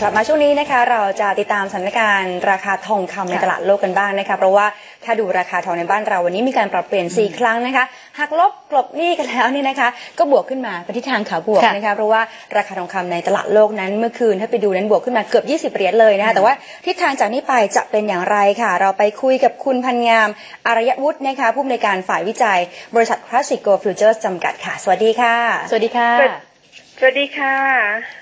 กลับมาช่วงนี้นะคะเราจะติดตามสถานการณ์ราคาทองคำในตลาดโลกกันบ้างนะคะเพราะว่าถ้าดูราคาทองในบ้านเราวันนี้มีการปรับเปลี่ยน 4 ครั้งนะคะหักลบกลบหนี้กันแล้วนี่นะคะ ก็บวกขึ้นมาไปทิศทางขาบวกค่ะนะคะเพราะว่าราคาทองคำในตลาดโลกนั้นเมื่อคืนถ้าไปดูนั้นบวกขึ้นมาเกือบ 20เหรียญเลยนะคะแต่ว่าทิศทางจากนี้ไปจะเป็นอย่างไรค่ะ เราไปคุยกับคุณพันงามอารยวุฒินะคะผู้อำนวยการฝ่ายวิจัย บริษัท Classic Go Futures จำกัดค่ะ สวัสดีค่ะ สวัสดีค่ะ สวัสดีค่ะ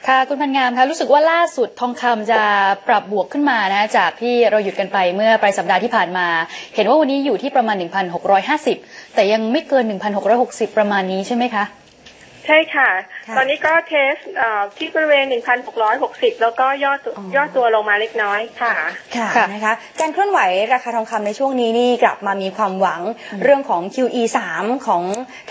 ค่ะคุณพันงามคะรู้สึกว่าล่าสุดทองคำจะปรับบวกขึ้นมานะจากที่เราหยุดกันไปเมื่อปลายสัปดาห์ที่ผ่านมา เห็นว่าวันนี้อยู่ที่ประมาณ 1,650 แต่ยังไม่เกิน 1,660 ประมาณนี้ใช่ไหมคะ ใช่ค่ะค่ะ ตอนนี้ก็เทสเอ่อที่บริเวณ 1,660 แล้วก็ย่อตัวอ๋อย่อตัวลงมาเล็กน้อยค่ะค่ะ ค่ะนะคะ การเคลื่อนไหวราคาทองคำในช่วงนี้นี่กลับมามีความหวังเรื่องของ QE 3ของ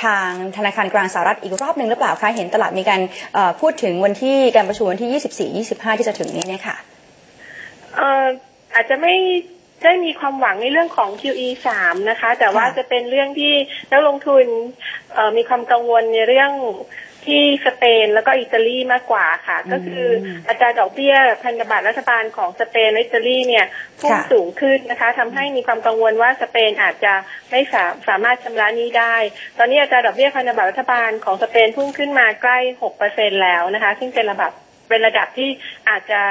ทางธนาคารกลางสหรัฐอีกรอบหนึ่งหรือเปล่าคะ เห็นตลาดมีการเอ่อพูดถึงวันที่การประชุมวันที่ 24 25 ที่จะถึงนี้เนี่ยค่ะเอ่ออาจจะไม่ ได้มีความหวังในเรื่องของ QE 3นะคะ แต่ว่าค่ะจะเป็นเรื่องที่นักลงทุนเอ่อมีความกังวลในเรื่องที่สเปนแล้วก็อิตาลีมากกว่าค่ะ ก็คืออัตราดอกเบี้ยพันธบัตรรัฐบาลของสเปนและอิตาลีเนี่ยพุ่งค่ะสูงขึ้นนะคะทำให้มีความกังวลว่าสเปนอาจจะไม่สาสามารถชำระหนี้ได้ ตอนนี้อัตราดอกเบี้ยพันธบัตรรัฐบาลของสเปนพุ่งขึ้นมาใกล้6%แล้วนะคะ ซึ่งเป็นระดับเป็นระดับที่อาจจะ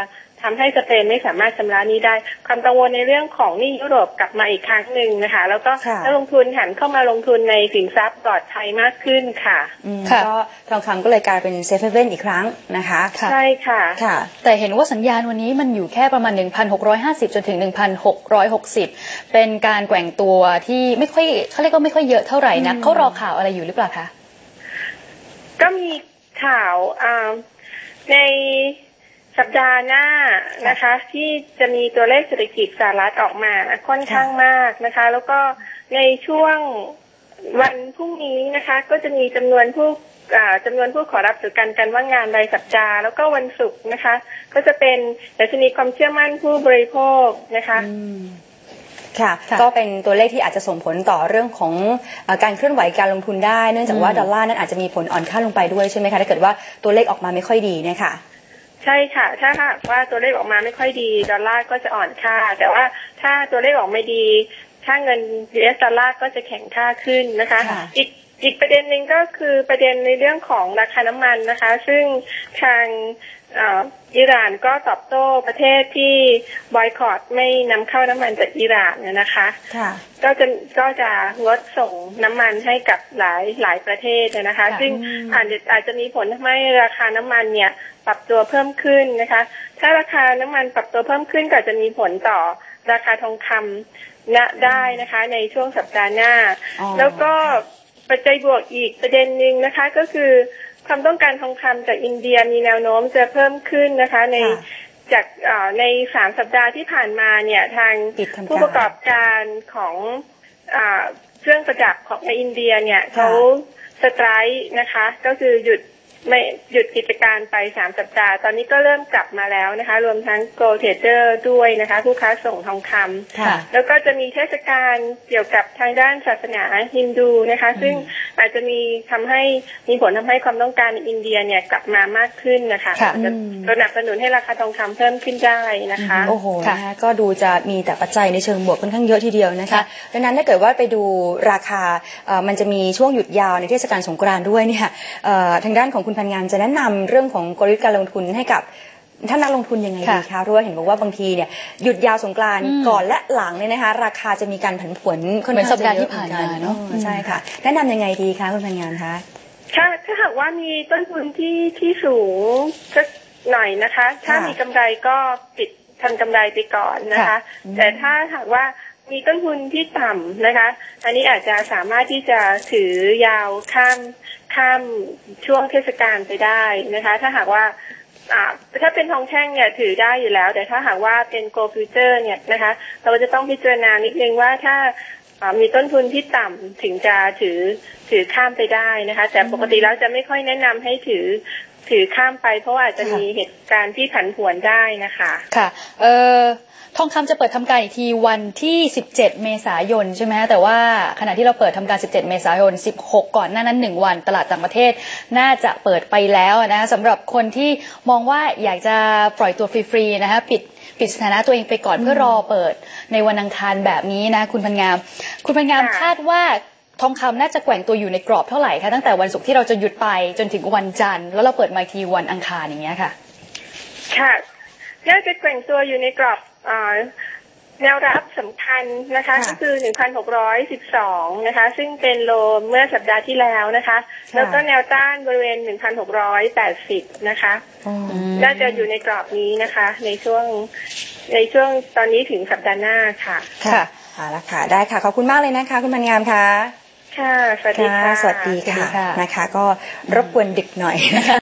ทำให้สเปนไม่สามารถชำระหนี้ได้ ความกังวลในเรื่องของหนี้ยุโรปกลับมาอีกครั้งหนึ่งนะคะ แล้วก็ค่ะนักลงทุนหันเข้ามาลงทุนในสินทรัพย์ปลอดภัยมากขึ้นค่ะอืมค่ะก็ทองคำก็เลยกลายเป็นเซฟเฮเว่นอีกครั้งนะคะค่ะใช่ค่ะค่ะ แต่เห็นว่าสัญญาณวันนี้มันอยู่แค่ประมาณ 1,650 จนถึง 1,660 เป็นการแกว่งตัวที่ไม่ค่อยเขาเรียกว่าไม่ค่อยเยอะเท่าไหร่นะอืมเขารอข่าวอะไรอยู่หรือเปล่าคะก็มีข่าวอ่าใน สัปดาห์หน้านะคะ ที่จะมีตัวเลขเศรษฐกิจสหรัฐออกมาค่อนข้างมากนะคะ แล้วก็ในช่วงวันพรุ่งนี้นะคะ ก็จะมีจำนวนผู้อ่าจำนวนผู้ขอรับประกันการว่างงานรายสัปดาห์แล้วก็วันศุกร์นะคะ ก็จะเป็นดัชนีความเชื่อมั่นผู้บริโภคนะคะอืมค่ะค่ะก็เป็นตัวเลขที่อาจจะส่งผลต่อเรื่องของเออการเคลื่อนไหวการลงทุนได้ เนื่องจากว่าอืมดอลลาร์นั้นอาจจะมีผลอ่อนค่าลงไปด้วยใช่ไหมคะถ้าเกิดว่าตัวเลขออกมาไม่ค่อยดีเนี่ยค่ะ ใช่ค่ะ ถ้าหากว่าตัวเลขออกมาไม่ค่อยดีดอลลาร์ก็จะอ่อนค่า แต่ว่าถ้าตัวเลขออกไม่ดีค่าเงิน US ดอลลาร์ก็จะแข็งค่าขึ้นนะคะค่ะอีก อีกประเด็นหนึ่งก็คือประเด็นในเรื่องของราคาน้ำมันนะคะ ซึ่งทางเอ่ออิหร่านก็ตอบโต้ประเทศที่บอยคอตไม่นำเข้าน้ำมันจากอิหร่านเนี่ยนะคะค่ะก็จะก็จะงดส่งน้ำมันให้กับหลายหลายประเทศนะคะค่ะซึ่งอืมอาจจะอาจจะมีผลทำให้ราคาน้ำมันเนี่ยปรับตัวเพิ่มขึ้นนะคะ ถ้าราคาน้ำมันปรับตัวเพิ่มขึ้นก็อาจจะมีผลต่อราคาทองคำนะได้นะคะ ในช่วงสัปดาห์หน้าอ๋อแล้วก็ ปัจจัยบวกอีกประเด็นหนึ่งนะคะ ก็คือความต้องการทองคำจากอินเดียมีแนวโน้มจะเพิ่มขึ้นนะคะ ในค่ะจากเอ่อในสามสัปดาห์ที่ผ่านมาเนี่ยทางปิดทำการผู้ประกอบการของอาเครื่องประดับของในอินเดียเนี่ยค่ะเขาสไตรค์นะคะ ก็คือหยุด ไม่หยุดกิจการไปสามสัปดาห์ ตอนนี้ก็เริ่มกลับมาแล้วนะคะ รวมทั้งโกลเทเ d อร์ด้วยนะคะ ผู้ค้าส่งทองคำค่ะแล้วก็จะมีเทศกาลเกี่ยวกับทางด้านศาสนาฮินดูนะคะ ซึ่งอาจจะมีทำให้มีผลทำให้ความต้องการในอินเดียเนี่ยกลับมามากขึ้นนะคะค่ะจะอืมสนับสนุนให้ราคาทองคำเพิ่มขึ้นได้นะคะ โอ้โหค่ะนะคะก็ดูจะมีแต่ปัจจัยในเชิงบวกค่อนข้างเยอะทีเดียวนะคะค่ะดังนั้นถ้าเกิดว่าไปดูราคาเอ่อมันจะมีช่วงหยุดยาวในเทศกาลสงกรานต์ด้วยเนี่ยเอ่อทางด้านของคุณพันงานจะแนะนำเรื่องของกลยุทธ์การลงทุนให้กับท่านนักลงทุนยังไงดีค่ะคะเพราะว่าเห็นบอกว่าบางทีเนี่ยหยุดยาวสงกรานต์อืมก่อนและหลังเนี่ยนะคะ ราคาจะมีการผันผวนค่อนเหมือนข้างสัปดาห์จะเยที่อะผ่านเหมือนกัมาเนอะอ๋อใช่ค่ะ แนะนำยังไงดีคะคุณพันงานคะถ้าถ้าหากว่ามีต้นทุนที่ที่สูงสักหน่อยนะคะ ถ้ามีกำไรก็ปิดทำกำไรไปก่อนนะคะค่ะแต่ถ้าหากว่า มีต้นทุนที่ต่ำนะคะ อันนี้อาจจะสามารถที่จะถือยาวข้ามข้ามช่วงเทศกาลไปได้นะคะ ถ้าหากว่าถ้าเป็นทองแท่งเนี่ยถือได้อยู่แล้ว แต่ถ้าหากว่าเป็นโกลฟิวเจอร์เนี่ยนะคะ เราจะต้องพิจารณานิดนึงว่าถ้ามีต้นทุนที่ต่ำถึงจะถือถือข้ามไปได้นะคะ แต่ปกติแล้วจะไม่ค่อยแนะนำให้ถือถือข้ามไป เพราะว่าอาจจะมีเหตุการณ์ที่ผันผวนได้นะคะ ค่ะ เออ องคำจะเปิดทำการอีกทีวันที่ 17 เมษายนใช่ไหมฮะแต่ว่าขณะที่เราเปิดทำการ 17 เมษายน 16 ก่อนหน้านั้น 1 วันตลาดต่างประเทศน่าจะเปิดไปแล้วนะคะสำหรับคนที่มองว่าอยากจะปล่อยตัวฟรีๆนะคะปิดปิดสถานะตัวเองไปก่อนเพื่อรอเปิดในวันอังคารแบบนี้นะคุณพันงาม คุณพันงามค่ะคาดว่าทองคำน่าจะแกว่งตัวอยู่ในกรอบเท่าไหร่คะตั้งแต่วันศุกร์ที่เราจะหยุดไปจนถึงวันจันทร์แล้วเราเปิดมาอีกทีวันอังคารอย่างเงี้ยค่ะ ค่ะน่าจะแกว่งตัวอยู่ในกรอบอ่า แนวรับสำคัญนะคะค่ะก็คือ 1,612 นะคะ ซึ่งเป็นโลเมื่อสัปดาห์ที่แล้วนะคะ แล้วก็แนวต้านบริเวณ 1,680 นะคะอืมมน่าจะอยู่ในกรอบนี้นะคะ ในช่วงในช่วงตอนนี้ถึงสัปดาห์หน้าค่ะ ค่ะเอาละค่ะ ได้ค่ะ ขอบคุณมากเลยนะคะ คุณพันงามค่ะ ค่ะ สวัสดีค่ะ สวัสดีสวัสดีค่ะค่ะ นะคะ ก็รบกวนดึกหน่อยนะคะ